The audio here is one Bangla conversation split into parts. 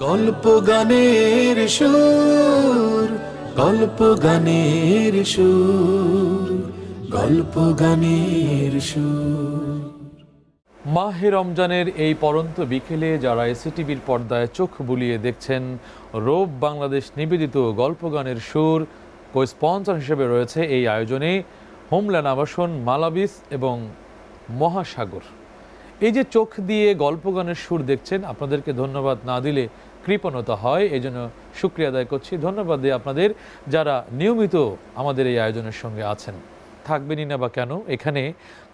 গল্প গানের সুর, গল্প গানের সুর, গল্প গানের সুর। মাহে রমজানের এই পরন্ত বিকেলে যারা এসিটিভির পর্দায় চোখ বুলিয়ে দেখছেন, রোব বাংলাদেশ নিবেদিত গল্প গানের সুর কো স্পন্সর হিসেবে রয়েছে এই আয়োজনে হোমল্যান্ড আবাসন মালাবিস এবং মহাসাগর। এই যে চোখ দিয়ে গল্প গানের সুর দেখছেন, আপনাদেরকে ধন্যবাদ না দিলে কৃপণতা হয় এই জন্য শুক্রিয়া আদায় করছি। ধন্যবাদ দিই আপনাদের যারা নিয়মিত আমাদের এই আয়োজনের সঙ্গে আছেন। থাকবেনই না বা কেন, এখানে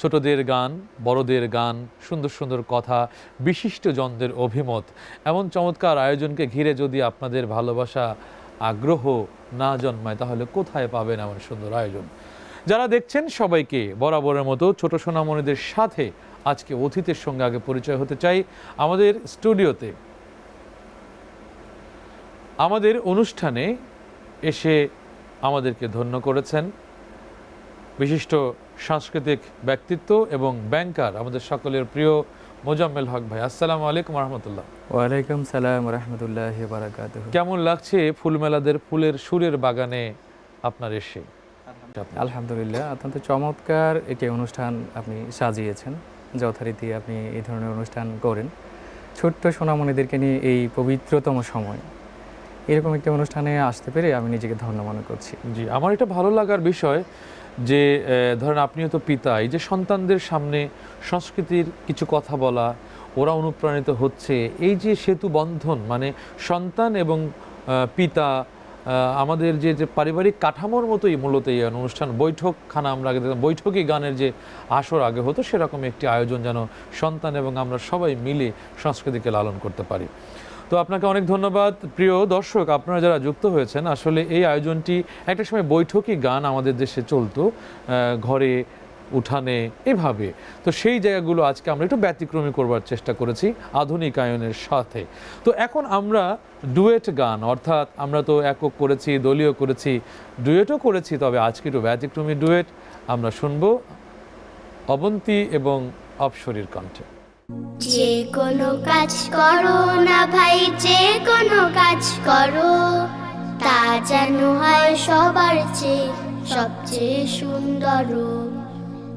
ছোটদের গান, বড়দের গান, সুন্দর সুন্দর কথা, বিশিষ্ট জনদের অভিমত, এমন চমৎকার আয়োজনকে ঘিরে যদি আপনাদের ভালোবাসা, আগ্রহ না জন্মায়, তাহলে কোথায় পাবেন এমন সুন্দর আয়োজন? যারা দেখছেন সবাইকে বরাবরের মতো ছোট সোনামণিদের সাথে আজকে অতিথির সঙ্গে আগে পরিচয় হতে চাই। আমাদের স্টুডিওতে আমাদের অনুষ্ঠানে এসে আমাদেরকে ধন্য করেছেন বিশিষ্ট সাংস্কৃতিক ব্যক্তিত্ব এবং ব্যাংকার আমাদের সকলের প্রিয় মোজাম্মেল হক ভাই। আসসালামু আলাইকুম রহমতুল্লাহ। ওয়ালাইকুম সালাম রহমতুল্লাহ বারাকাত কেমন লাগছে ফুলমেলাদের ফুলের সুরের বাগানে আপনার এসে? আলহামদুলিল্লাহ অত্যন্ত চমৎকার একটি অনুষ্ঠান আপনি সাজিয়েছেন যথারীতি আপনি এই ধরনের অনুষ্ঠান করেন। ছোট্ট সোনামণিদেরকে নিয়ে এই পবিত্রতম সময় এরকম একটি অনুষ্ঠানে আসতে পেরে আমি নিজেকে ধন্য মনে করছি। জি, আমার এটা ভালো লাগার বিষয় যে ধরেন আপনিও তো পিতা, এই যে সন্তানদের সামনে সংস্কৃতির কিছু কথা বলা, ওরা অনুপ্রাণিত হচ্ছে, এই যে সেতু বন্ধন মানে সন্তান এবং পিতা আমাদের যে যে পারিবারিক কাঠামোর মতোই মূলত এই অনুষ্ঠান, বৈঠকখানা আমরা আগে দেখতাম বৈঠকই গানের যে আসর আগে হতো, সেরকম একটি আয়োজন যেন সন্তান এবং আমরা সবাই মিলে সংস্কৃতিকে লালন করতে পারি। তো আপনাকে অনেক ধন্যবাদ। প্রিয় দর্শক, আপনারা যারা যুক্ত হয়েছেন, আসলে এই আয়োজনটি একটা সময় বৈঠকি গান আমাদের দেশে চলতো ঘরে, উঠানে, এভাবে। তো সেই জায়গাগুলো আজকে আমরা একটু ব্যতিক্রমী করবার চেষ্টা করেছি আধুনিকায়নের সাথে। তো এখন আমরা ডুয়েট গান, অর্থাৎ আমরা তো একক করেছি, দলীয় করেছি, ডুয়েটও করেছি, তবে আজকে একটু ব্যতিক্রমী ডুয়েট আমরা শুনব অবন্তী এবং অপসরীর কণ্ঠে। যে কোনো কাজ করো না ভাই যে কোনো কাজ করো। তা যেন হয় সবার চেয়ে সবচেয়ে সুন্দর।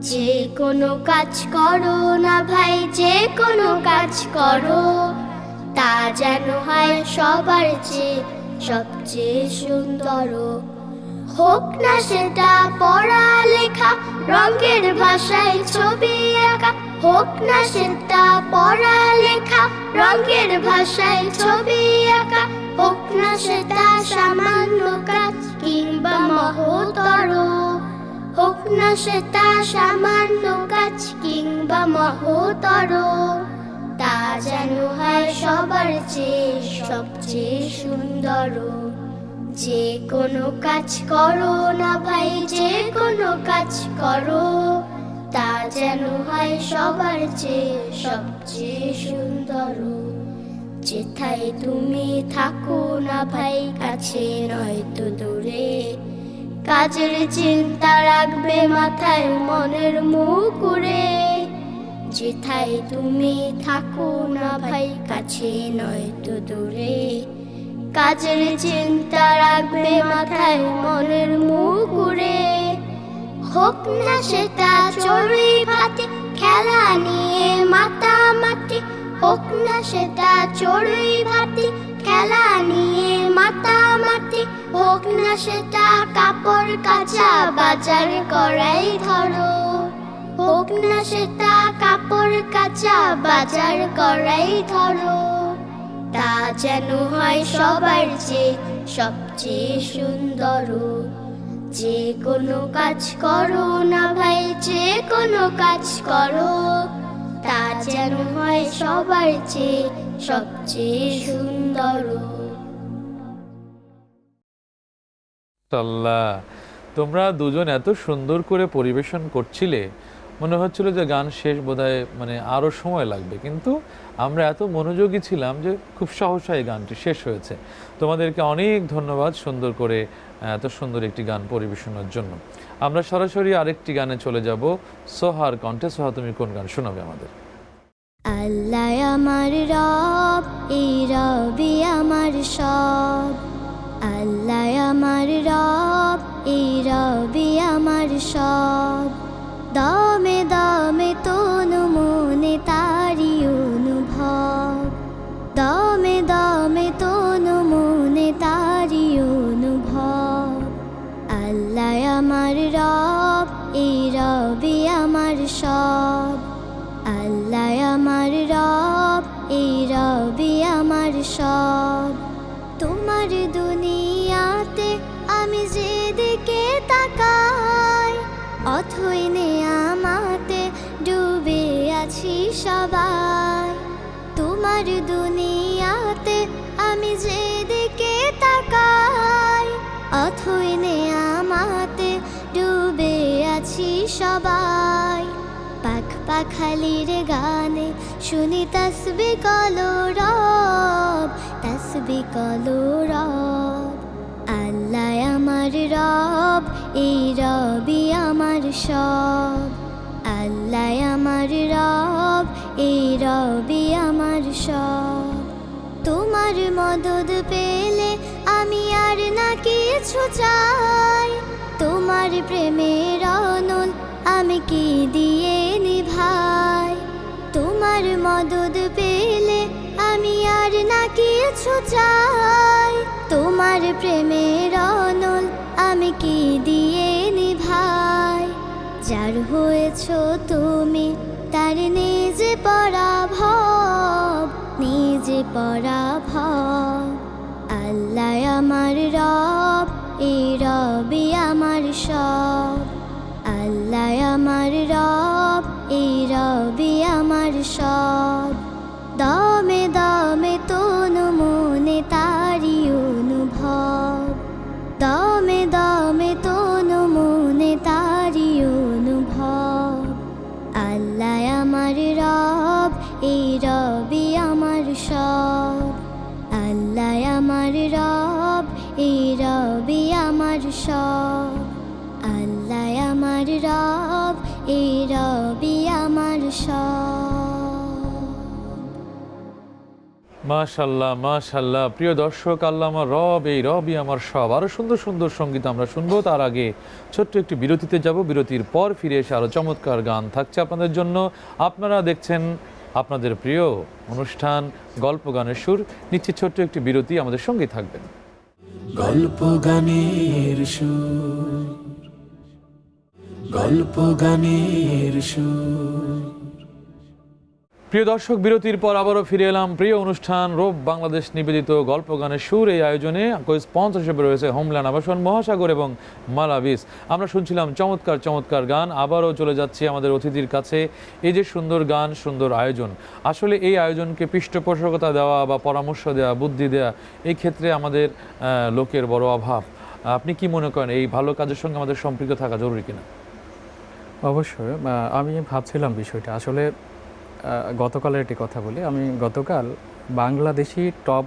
যে কোনো কাজ করো না ভাই যে কোনো কাজ করো। তা যেন হয় সবার চেয়ে সবচেয়ে সুন্দর। হোক না সেটা রঙের ভাষায় ছবি আঁকা, হোক না সেটা পড়ালেখা। রঙের ভাষায় ছবি আঁকা, হোক না সেটা সামান্য কাজ কিংবা মহতর। হোক না সেটা সামান্য কাজ কিংবা মহতর। তা যেন হয় সবার চেয়ে সবচেয়ে সুন্দর। যে কোনো কাজ করো না ভাই, যে কোনো কাজ করো। তা যেন হয় সবার চেয়ে সবচেয়ে সুন্দর। যেথায় তুমি থাকো না ভাই, কাছে নয়তো দূরে। কাজের চিন্তা রাখবে মাথায় মনের মুকুরে। যেথায় তুমি থাকো না ভাই, কাছে নয়তো দূরে। কাজের চিন্তা রাখবে মাথায় মনের মুকুরে। হোক না সেটা চড়ুই ভাতি, খেলা নিয়ে মাতামাতি হোক না সেটা চড়ুই ভাতি, খেলা নিয়ে মাতামাতি হোক না সেটা কাপড় কাচা, বাজার করাই ধরো। হোক না সেটা কাপড় কাচা, বাজার করাই ধরো। তা যেন হয় সবার চেয়ে সবচেয়ে সুন্দর। যে কোনো কাজ করো না ভাই, যে কোনো কাজ করো। তা যেন হয় সবার চেয়ে সবচেয়ে সুন্দর। আল্লাহ তোমরা দুজন এত সুন্দর করে পরিবেশন করছিলে। মনে হচ্ছিল যে গান শেষ বোধহয় মানে আরও সময় লাগবে। কিন্তু আমরা এত মনোযোগী ছিলাম যে খুব সহসা এই গানটি শেষ হয়েছে। তোমাদেরকে অনেক ধন্যবাদ সুন্দর করে, এত সুন্দর একটি গান পরিবেশনের জন্য। আমরা সরাসরি আরেকটি গানে চলে যাব। সোহার কণ্ঠে। সোহা, তুমি কোন গান শোনাবে আমাদের? আল্লাহ আমার রব, এই রবি আমার সব। আল্লাহ আমার রব, এই রবি আমার সব। তোমার দুনিয়াতে আমি যেদিকে তাকাই, অথই আমাতে ডুবে আছি সবাই। পাখ পাখালির গানে শুনি তসবি কলো রব, তসবি কলো রব। আল্লাহ আমার রব, এই রবি আমার সব। আল্লাহ আমার রব এই রবি আমার সব। তোমার মদদ পেলে আমি আর না কিছু চাই। তোমার প্রেমের অনল আমি কি দিয়ে নিভাই? তোমার মদদ পেলে আমি আর না কিছু চাই। তোমার প্রেমের অনল আমি কি দিয়ে নিভাই? যার হয়েছ তুমি নিজে পরাভব নিজে পরাভব। আল্লাহ আমার রব, এ রবি আমার সব। আল্লাহ আমার রব, এ রবি আমার সব। মাশাল্লাহ মাশাল্লাহ। প্রিয় দর্শক আল্লাহ আমার রব, এই রবই আমার সব। আরও সুন্দর সুন্দর সংগীত আমরা শুনব। তার আগে ছোট্ট একটি বিরতিতে যাব। বিরতির পর ফিরে এসে আরও চমৎকার গান থাকছে আপনাদের জন্য। আপনারা দেখছেন আপনাদের প্রিয় অনুষ্ঠান, গল্প গানের সুর। নিচ্ছে ছোট্ট একটি বিরতি, আমাদের সঙ্গেই থাকবেন। গল্প গানের সুর, গল্প গানের সুর। প্রিয় দর্শক, বিরতির পর আবারও ফিরে এলাম। প্রিয় অনুষ্ঠান, রোব বাংলাদেশ নিবেদিত গল্প গানের সুর। এই আয়োজনে স্পন্সর হিসেবে রয়েছে হোমল্যান্ড আবাসন, মহাসাগর এবং মালাবিস। আমরা শুনছিলাম চমৎকার চমৎকার গান। আবারও চলে যাচ্ছি আমাদের অতিথির কাছে। এই যে সুন্দর গান, সুন্দর আয়োজন। আসলে এই আয়োজনকে পৃষ্ঠপোষকতা দেওয়া বা পরামর্শ দেওয়া, বুদ্ধি দেওয়া, এই ক্ষেত্রে আমাদের লোকের বড় অভাব। আপনি কি মনে করেন, এই ভালো কাজের সঙ্গে আমাদের সম্পৃক্ত থাকা জরুরি কিনা? অবশ্যই। আমি ভাবছিলাম বিষয়টা। আসলে গতকালের একটি কথা বলি। আমি গতকাল বাংলাদেশি টপ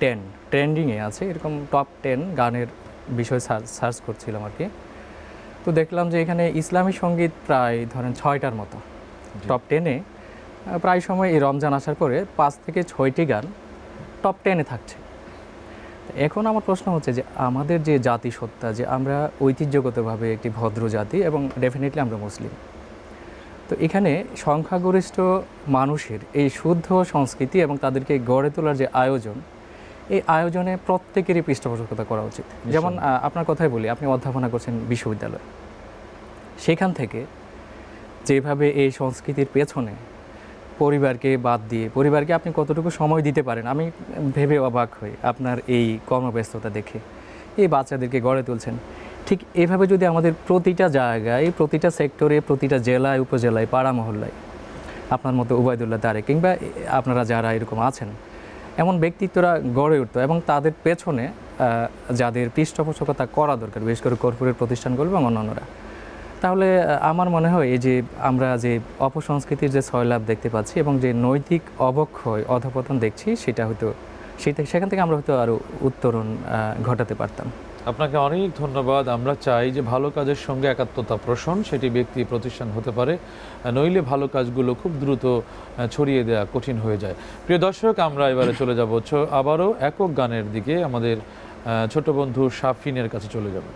টেন ট্রেন্ডিংয়ে আছে এরকম টপ টেন গানের বিষয় সার্চ করছিলাম আর কি। তো দেখলাম যে এখানে ইসলামী সংগীত প্রায় ধরেন ছয়টার মতো। টপ টেনে প্রায় সময় এই রমজান আসার পরে পাঁচ থেকে ছয়টি গান টপ টেনে থাকছে। এখন আমার প্রশ্ন হচ্ছে যে আমাদের যে জাতিসত্তা যে আমরা ঐতিহ্যগতভাবে একটি ভদ্র জাতি এবং ডেফিনেটলি আমরা মুসলিম তো এখানে সংখ্যাগরিষ্ঠ মানুষের এই শুদ্ধ সংস্কৃতি এবং তাদেরকে গড়ে তোলার যে আয়োজন এই আয়োজনে প্রত্যেকেরই পৃষ্ঠপোষকতা করা উচিত। যেমন আপনার কথাই বলি আপনি অধ্যাপনা করছেন বিশ্ববিদ্যালয়ে। সেখান থেকে যেভাবে এই সংস্কৃতির পেছনে পরিবারকে বাদ দিয়ে পরিবারকে আপনি কতটুকু সময় দিতে পারেন আমি ভেবে অবাক হই আপনার এই কর্মব্যস্ততা দেখে। এই বাচ্চাদেরকে গড়ে তুলছেন। ঠিক এভাবে যদি আমাদের প্রতিটা জায়গায়, প্রতিটা সেক্টরে, প্রতিটা জেলায়, উপজেলায়, পাড়া মহল্লায়, আপনার মতো উবায়দুল্লাহ তারে কিংবা আপনারা যারা এরকম আছেন, এমন ব্যক্তিত্বরা গড়ে উঠতো এবং তাদের পেছনে যাদের পৃষ্ঠপোষকতা করা দরকার, বিশেষ করে কর্পোরেট প্রতিষ্ঠানগুলো এবং অন্যান্যরা। তাহলে আমার মনে হয় এই যে আমরা যে অপসংস্কৃতির যে ছয়লাভ দেখতে পাচ্ছি এবং যে নৈতিক অবক্ষয়, অধপতন দেখছি, সেটা হয়তো, সেটা, সেখান থেকে আমরা হয়তো আরও উত্তরণ ঘটাতে পারতাম। আপনাকে অনেক ধন্যবাদ। আমরা চাই যে ভালো কাজের সঙ্গে একাত্মতা প্রসন সেটি ব্যক্তি প্রতিষ্ঠান হতে পারে। নইলে ভালো কাজগুলো খুব দ্রুত ছড়িয়ে দেওয়া কঠিন হয়ে যায়। প্রিয় দর্শক, আমরা এবারে চলে যাব আবারও একক গানের দিকে। আমাদের ছোট বন্ধু শাফিনের কাছে চলে যাব।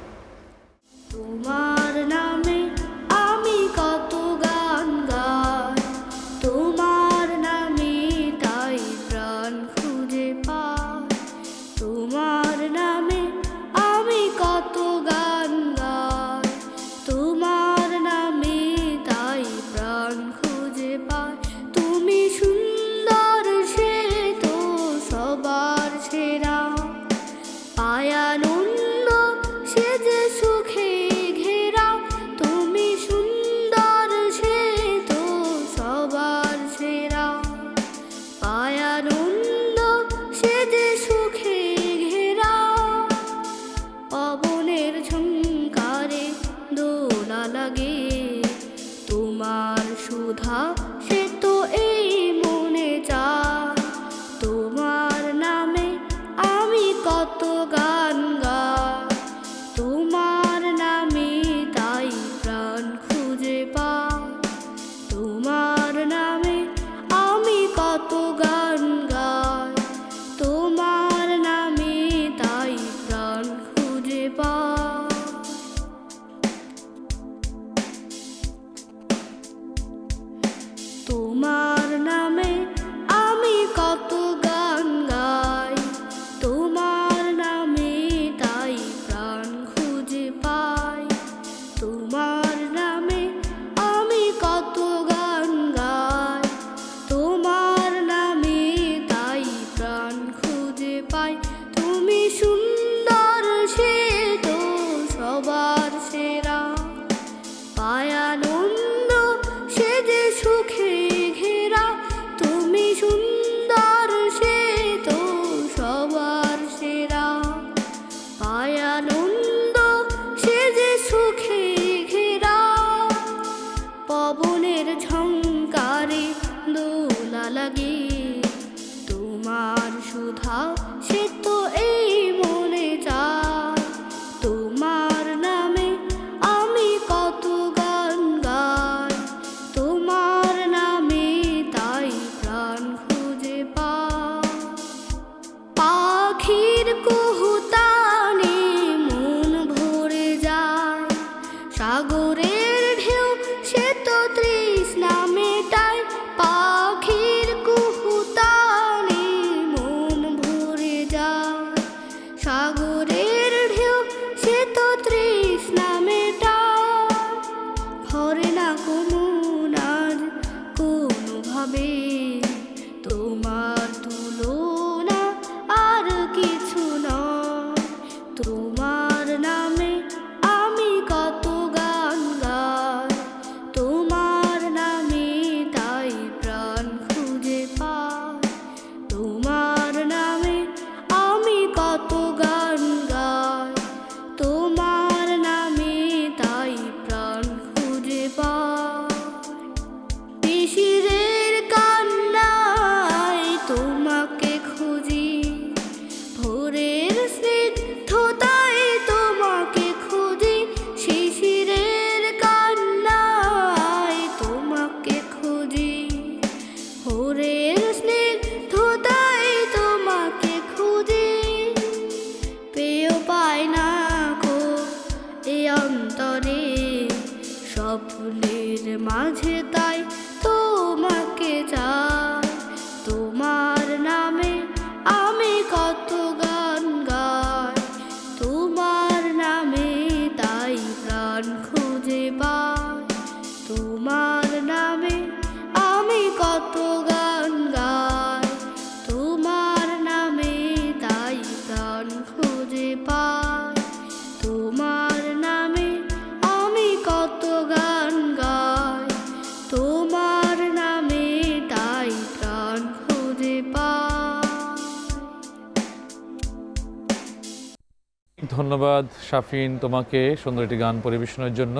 শাফিন, তোমাকে সুন্দর একটি গান পরিবেশনের জন্য।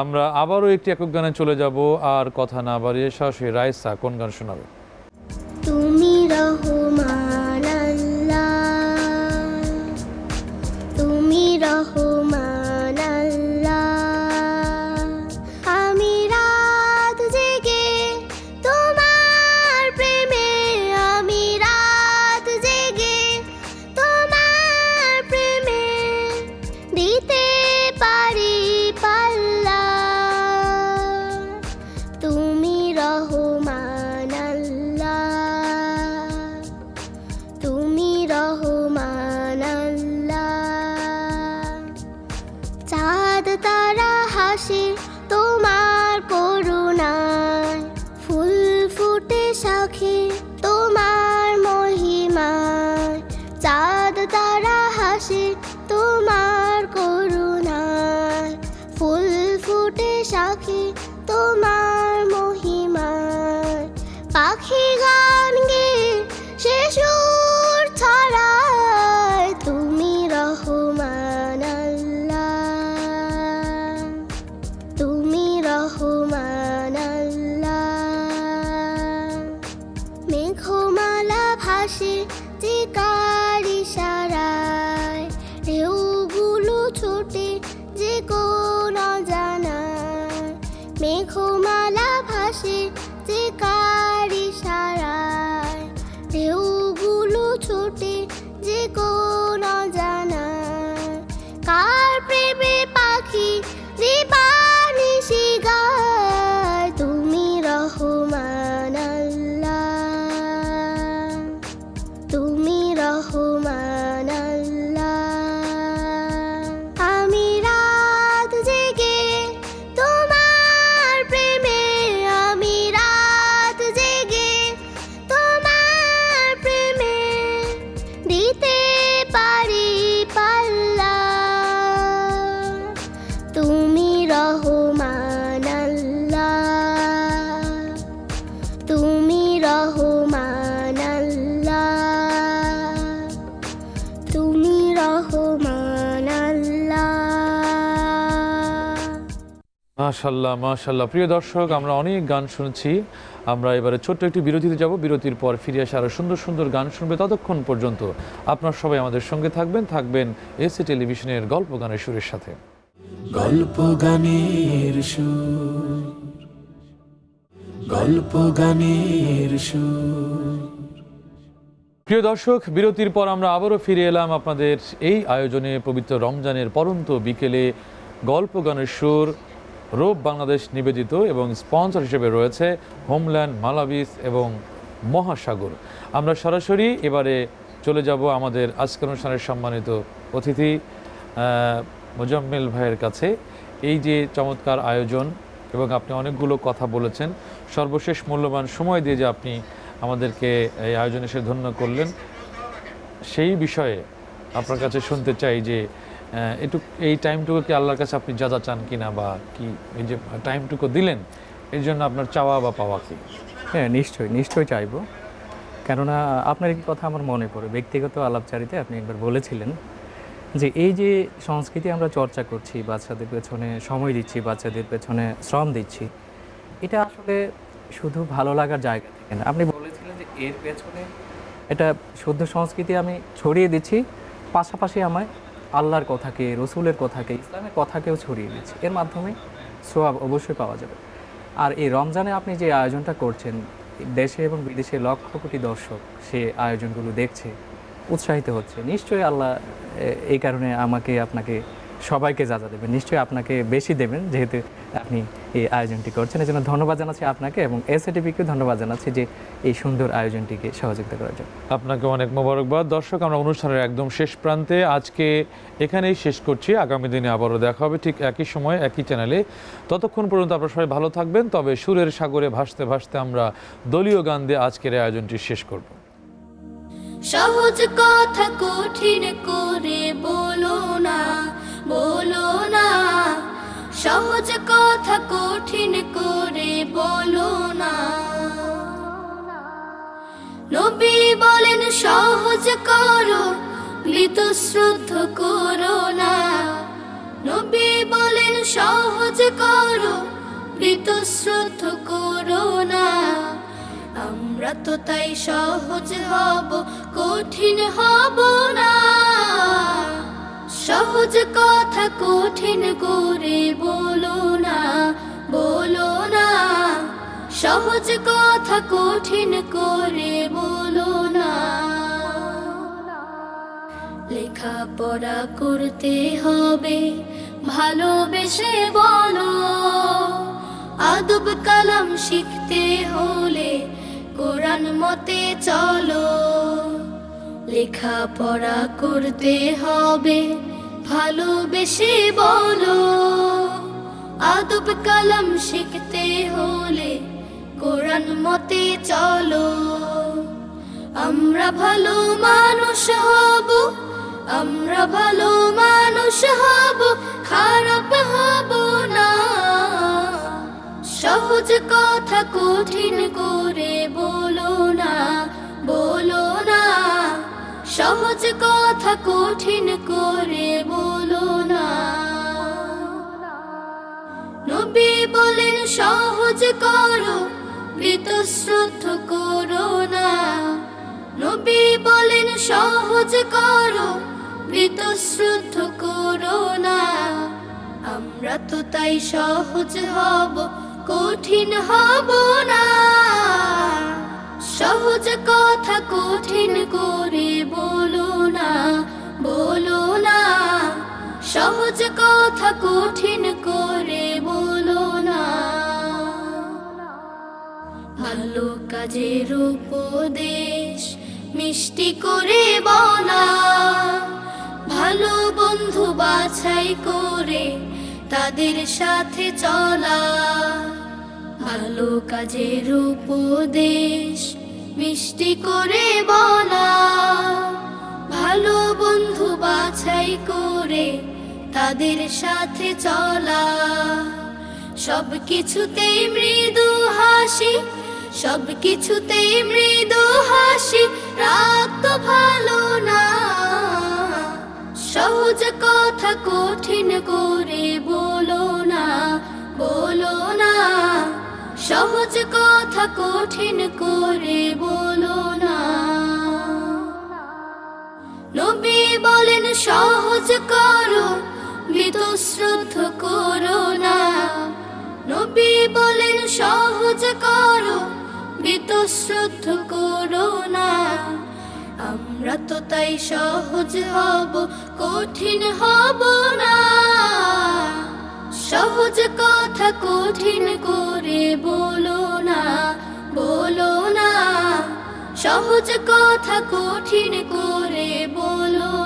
আমরা আবারও একটি একক গানে চলে যাব, আর কথা না বাড়িয়ে সাহসী রায়সা কোন গান শোনাবে? মাশাল্লাহ মাশাল্লাহ প্রিয় দর্শক আমরা অনেক গান শুনেছি। আমরা এবারে ছোট্ট একটি বিরতিতে যাব। বিরতির পর ফিরে আসে আরও সুন্দর সুন্দর গান শুনবে ততক্ষণ পর্যন্ত। আপনার সবাই আমাদের সঙ্গে থাকবেন। থাকবেন এসি টেলিভিশনের গল্প গানের সুরের সাথে। গল্প গানের সুর গল্প গানের সুর। প্রিয় দর্শক বিরতির পর আমরা আবারও ফিরে এলাম আপনাদের এই আয়োজনে পবিত্র রমজানের পরন্ত বিকেলে গল্প গানের সুর। রূপ বাংলাদেশ নিবেদিত এবং স্পন্সর হিসেবে রয়েছে হোমল্যান্ড মালাবিস এবং মহাসাগর। আমরা সরাসরি এবারে চলে যাব আমাদের আজকের অনুষ্ঠানের সম্মানিত অতিথি মোজাম্মেল ভাইয়ের কাছে। এই যে চমৎকার আয়োজন এবং আপনি অনেকগুলো কথা বলেছেন, সর্বশেষ মূল্যবান সময় দিয়ে যে আপনি আমাদেরকে এই আয়োজনে এসে ধন্য করলেন, সেই বিষয়ে আপনার কাছে শুনতে চাই যে একটু এই টাইমটুকু কি আল্লাহর কাছে আপনি যা যা চান কিনা বা কি এই যে টাইমটুকু দিলেন, এর জন্য আপনার চাওয়া বা পাওয়া কি? হ্যাঁ নিশ্চয়ই নিশ্চয়ই চাইব। কেননা, আপনার একটি কথা আমার মনে পড়ে। ব্যক্তিগত আলাপচারিতে আপনি একবার বলেছিলেন যে এই যে সংস্কৃতি আমরা চর্চা করছি, বাচ্চাদের পেছনে সময় দিচ্ছি, বাচ্চাদের পেছনে শ্রম দিচ্ছি, এটা আসলে শুধু ভালো লাগার জায়গা থেকে না। আপনি বলেছিলেন যে এর পেছনে এটা শুদ্ধ সংস্কৃতি আমি ছড়িয়ে দিচ্ছি, পাশাপাশি আমায় আল্লাহর কথাকে, রসুলের কথাকে, ইসলামের কথাকেও ছড়িয়ে দিচ্ছে। এর মাধ্যমে সোয়াব অবশ্যই পাওয়া যাবে। আর এই রমজানে আপনি যে আয়োজনটা করছেন, দেশে এবং বিদেশে লক্ষ কোটি দর্শক সে আয়োজনগুলো দেখছে, উৎসাহিত হচ্ছে। নিশ্চয়ই আল্লাহ এই কারণে আমাকে, আপনাকে সবাইকে যা যা দেবেন নিশ্চয়ই আপনাকে বেশি দেবেন যেহেতু আপনি এই আয়োজনটি করছেন। এই জন্য ধন্যবাদ জানাচ্ছি আপনাকে এবং এসএটিপিকে ধন্যবাদ জানাচ্ছি যে এই সুন্দর আয়োজনটিকে সহযোগিতা করার জন্য। আপনাকে অনেক মোবারকবাদ। দর্শক আমরা অনুষ্ঠানের একদম শেষ প্রান্তে আজকে এখানেই শেষ করছি। আগামী দিনে আবারও দেখা হবে ঠিক একই সময় একই চ্যানেলে ততক্ষণ পর্যন্ত আপনারা সবাই ভালো থাকবেন। তবে সুরের সাগরে ভাসতে ভাসতে আমরা দলীয় গান দিয়ে আজকের এই আয়োজনটি শেষ করব। সহজ কথা কঠিন করে বলো না। বলো না, সহজ কথা কঠিন করে বলো না। নবী বলেন, সহজ করো, মৃত শ্রদ্ধ করো না। নবী বলেন, সহজ করো, মৃত শ্রদ্ধ করো না। আমরা তো তাই সহজ হব, কঠিন হব না। সহজ কথা কঠিন করে বলো না বলো না। সহজ কথা কঠিন করে বলো না। লেখাপড়া করতে হবে, ভালোবেসে বলো। আদব কালাম শিখতে হলে কোরআন মতে চলো। লেখাপড়া করতে হবে। ভালোবেসে বলো, আদব কালাম শিখতে হলে কোরআন মতে চলো। আমরা ভালো মানুষ হব, আমরা ভালো মানুষ হব, খারাপ হব না। সহজ কথা কঠিন কঠিন করে বলো না। নবী বলেন, সহজ করো বীতশ্রদ্ধ করো না। নবী বলেন, সহজ করো বীতশ্রদ্ধ করো না। আমরা তো তাই সহজ হব, কঠিন হব না। সহজ কথা কঠিন করে বলো না, বলো না, সহজ কথা কঠিন করে বলো না। ভালো কাজের উপদেশ মিষ্টি করে বলা, ভালো বন্ধু বাছাই করে তাদের সাথে চলা। ভালো কাজের উপদেশ মিষ্টি করে বলা ভালো বন্ধু বাছাই করে তাদের সাথে চলা। সব কিছুতেই মৃদু হাসি সব কিছুতেই মৃদু হাসি রাগ তো ভালো না। সহজ কথা কঠিন করে বলো না বলো না। সহজ কথা কঠিন করে বলো নবী বলেন, সহজ করো বীতশ্রদ্ধ করো না। নবী বলেন, সহজ করো বীতশ্রদ্ধ করো না। আমরা তো তাই সহজ হব, কঠিন হব না। সহজ কথা কঠিন করে বলো না বলো না। সহজ কথা কঠিন করে বলো।